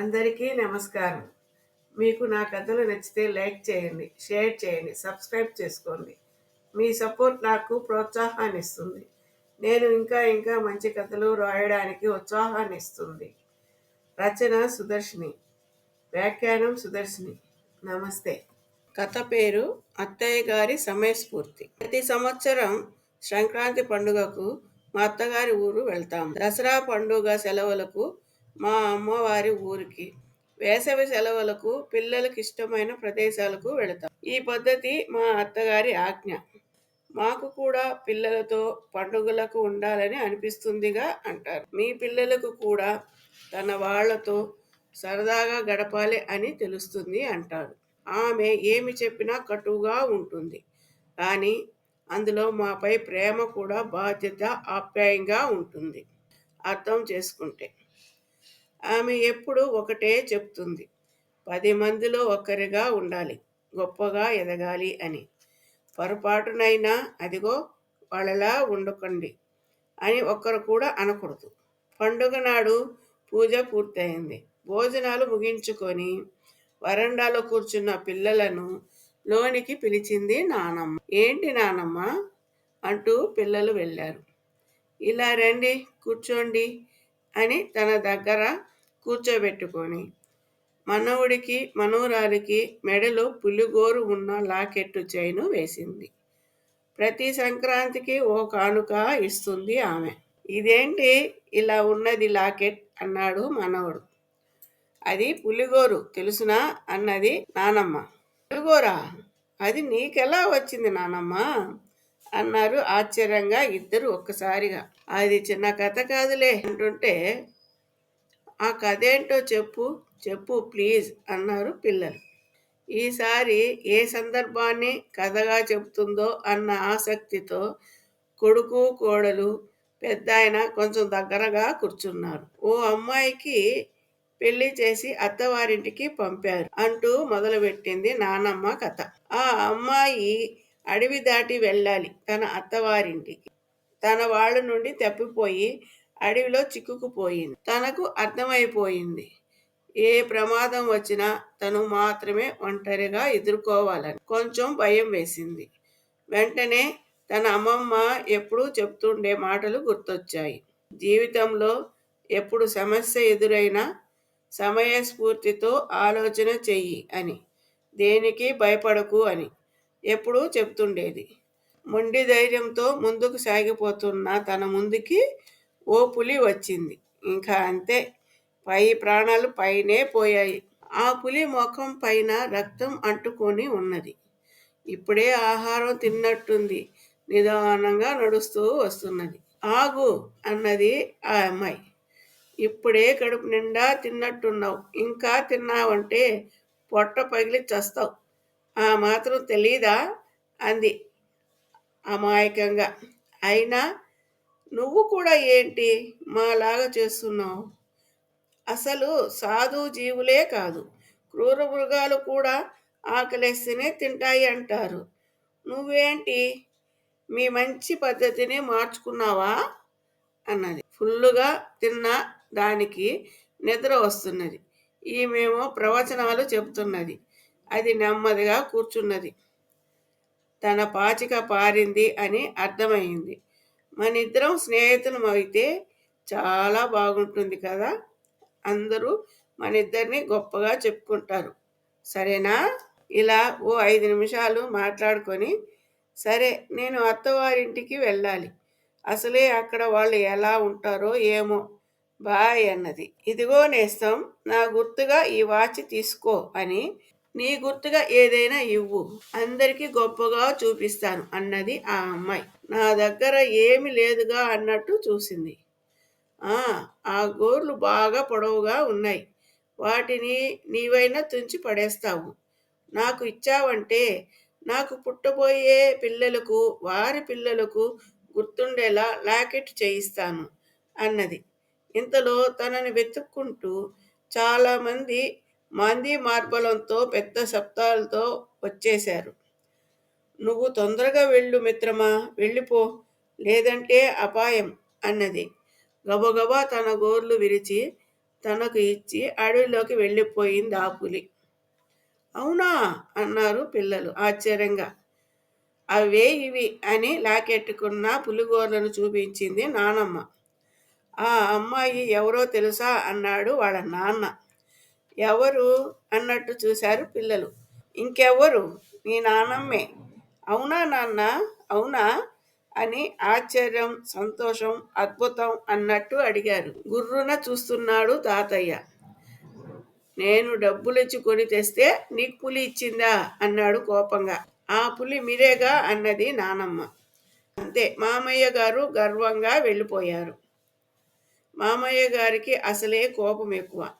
అందరికీ నమస్కారం. మీకు నా కథలు నచ్చితే లైక్ చేయండి షేర్ చేయండి సబ్స్క్రైబ్ చేసుకోండి. మీ సపోర్ట్ నాకు ప్రోత్సాహాన్ని ఇస్తుంది నేను ఇంకా ఇంకా మంచి కథలు రాయడానికి ఉత్సాహాన్ని ఇస్తుంది రచన సుదర్శిని. వ్యాఖ్యానం సుదర్శిని. నమస్తే. కథ పేరు అత్తయ్య గారి సమయస్ఫూర్తి. ప్రతి సంవత్సరం సంక్రాంతి పండుగకు మా అత్తగారి ఊరు వెళ్తాం. దసరా పండుగ సెలవులకు మా అమ్మవారి ఊరికి వేసవి సెలవులకు పిల్లలకు ఇష్టమైన ప్రదేశాలకు వెళతాం. ఈ పద్ధతి మా అత్తగారి ఆజ్ఞ. మాకు కూడా పిల్లలతో పండుగలకు ఉండాలని అనిపిస్తుందిగా అంటారు. మీ పిల్లలకు కూడా తన వాళ్ళతో సరదాగా గడపాలి అని తెలుస్తుంది అంటారు. ఆమె ఏమి చెప్పినా కటువుగా ఉంటుంది. కానీ అందులో మాపై ప్రేమ కూడా బాధ్యత ఆప్యాయంగా ఉంటుంది. అర్థం చేసుకుంటే ఆమె ఎప్పుడు ఒకటే చెప్తుంది. పది మందిలో ఒకరిగా ఉండాలి గొప్పగా ఎదగాలి అని. పొరపాటునైనా అదిగో వాళ్ళలా ఉండకండి అని ఒక్కరు కూడా అనకూడదు. పండుగ నాడు పూజ పూర్తయింది. భోజనాలు ముగించుకొని వరండాలో కూర్చున్న పిల్లలను లోనికి పిలిచింది నానమ్మ. ఏంటి నానమ్మ? అంటూ పిల్లలు వెళ్ళారు. ఇలా రండి కూర్చోండి అని తన దగ్గర కూర్చోబెట్టుకొని. మనవుడికి మనవరాలికి మెడలో పులిగోరు ఉన్న లాకెట్టు చైను వేసింది. ప్రతి సంక్రాంతికి ఓ కానుక ఇస్తుంది ఆమె. ఇదేంటి? ఇలా ఉన్నది లాకెట్ అన్నాడు మనవడు. అది పులిగోరు తెలుసునా? అన్నది నానమ్మ. పులిగోరా? అది నీకెలా వచ్చింది నానమ్మ? అన్నారు ఆశ్చర్యంగా ఇద్దరు ఒక్కసారిగా. అది చిన్న కథ కాదులే అంటుంటే ఆ కథ ఏంటో చెప్పు చెప్పు ప్లీజ్ అన్నారు పిల్లలు. ఈసారి ఏ సందర్భాన్ని కథగా చెబుతుందో అన్న ఆసక్తితో కొడుకు కోడలు పెద్ద ఆయన కొంచెం దగ్గరగా కూర్చున్నారు. ఓ అమ్మాయికి పెళ్ళి చేసి అత్తవారింటికి పంపారు అంటూ మొదలుపెట్టింది నానమ్మ కథ. ఆ అమ్మాయి అడవి దాటి వెళ్ళాలి తన అత్తవారింటికి. తన వాళ్ళ నుండి తప్పిపోయి అడవిలో చిక్కుకుపోయింది తనకు అర్థమైపోయింది. ఏ ప్రమాదం వచ్చినా తను మాత్రమే ఒంటరిగా ఎదుర్కోవాలని కొంచెం భయం వేసింది. వెంటనే తన అమ్మమ్మ ఎప్పుడూ చెప్తుండే మాటలు గుర్తొచ్చాయి. జీవితంలో ఎప్పుడు సమస్య ఎదురైనా సమయస్ఫూర్తితో ఆలోచన చెయ్యి అని దేనికి భయపడకు అని ఎప్పుడూ చెప్తుండేది. మొండి ధైర్యంతో ముందుకు సాగిపోతున్న తన ముందుకి ఓ పులి వచ్చింది. ఇంకా అంతే. పై ప్రాణాలు పైనే పోయాయి. ఆ పులి ముఖం పైన రక్తం అంటుకొని ఉన్నది. ఇప్పుడే ఆహారం తిన్నట్టుంది. నిదానంగా నడుస్తూ వస్తున్నది. ఆగు అన్నది ఆ అమ్మాయి. ఇప్పుడే కడుపు నిండా తిన్నట్టున్నావు. ఇంకా తిన్నావంటే పొట్ట పగిలి చస్తావు. ఆ మాత్రం తెలీదా? అంది అమాయకంగా. అయినా నువ్వు కూడా ఏంటి మాలాగా చేస్తున్నావు? అసలు సాధు జీవులే కాదు. క్రూర మృగాలు కూడా ఆకలేస్తేనే తింటాయి అంటారు. నువ్వేంటి? మీ మంచి పద్ధతిని మార్చుకున్నావా? అన్నది. ఫుల్లుగా తిన్న దానికి నిద్ర వస్తున్నది. ఈమెమో ప్రవచనాలు చెబుతున్నది. అది నెమ్మదిగా కూర్చున్నది. తన పాచిక పారింది అని అర్థమైంది. మన ఇద్దరం స్నేహితులం అయితే చాలా బాగుంటుంది కదా? అందరూ మన ఇద్దరిని గొప్పగా చెప్పుకుంటారు. సరేనా? ఇలా ఓ ఐదు నిమిషాలు మాట్లాడుకొని సరే నేను అత్తవారింటికి వెళ్ళాలి. అసలే అక్కడ వాళ్ళు ఎలా ఉంటారో ఏమో బాయ్ అన్నది. ఇదిగో నేస్తం నా గుర్తుగా ఈ వాచ్ తీసుకో అని నీ గుర్తుగా ఏదైనా ఇవ్వు. అందరికీ గొప్పగా చూపిస్తాను అన్నది ఆ అమ్మాయి. నా దగ్గర ఏమి లేదుగా అన్నట్టు చూసింది. ఆ ఆ గోర్లు బాగా పొడవుగా ఉన్నాయి. వాటిని నీవైనా తుంచి పడేస్తావు. నాకు ఇచ్చావంటే నాకు పుట్టబోయే పిల్లలకు వారి పిల్లలకు గుర్తుండేలా లాకెట్ చేయిస్తాను అన్నది. ఇంతలో తనని వెతుక్కుంటూ చాలామంది మాందీ మార్బలంతో పెద్ద శబ్దాలతో వచ్చేశారు. నువ్వు తొందరగా వెళ్ళు మిత్రమా వెళ్ళిపో లేదంటే అపాయం అన్నది. గబగబా తన గోర్లు విరిచి తనకు ఇచ్చి అడవిలోకి వెళ్ళిపోయింది ఆ పులి. అవునా అన్నారు పిల్లలు ఆశ్చర్యంగా. అవే ఇవి అని లాకెట్టుకున్న పులిగోరలను చూపించింది నానమ్మ. ఆ అమ్మాయి ఎవరో తెలుసా అన్నాడు వాళ్ళ నాన్న. ఎవరు అన్నట్టు చూశారు పిల్లలు. ఇంకెవరు నీ నానమ్మే. అవునా నాన్న? అవునా? అని ఆశ్చర్యం సంతోషం అద్భుతం అన్నట్టు అడిగారు. గుర్రున చూస్తున్నాడు తాతయ్య. నేను డబ్బులిచ్చి కొని తెస్తే నీకు పులి ఇచ్చిందా? అన్నాడు కోపంగా. ఆ పులి మీరేగా? అన్నది నానమ్మ. అంతే. మామయ్య గారు గర్వంగా వెళ్ళిపోయారు. మామయ్య గారికి అసలే కోపం ఎక్కువ.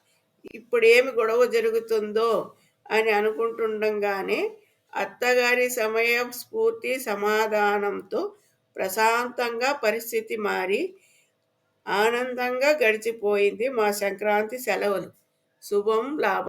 ఇప్పుడేమి గొడవ జరుగుతుందో అని అనుకుంటుండగానే అత్తగారి సమయ స్ఫూర్తి సమాధానంతో ప్రశాంతంగా పరిస్థితి మారి ఆనందంగా గడిచిపోయింది మా సంక్రాంతి సెలవులు. శుభం లాభం.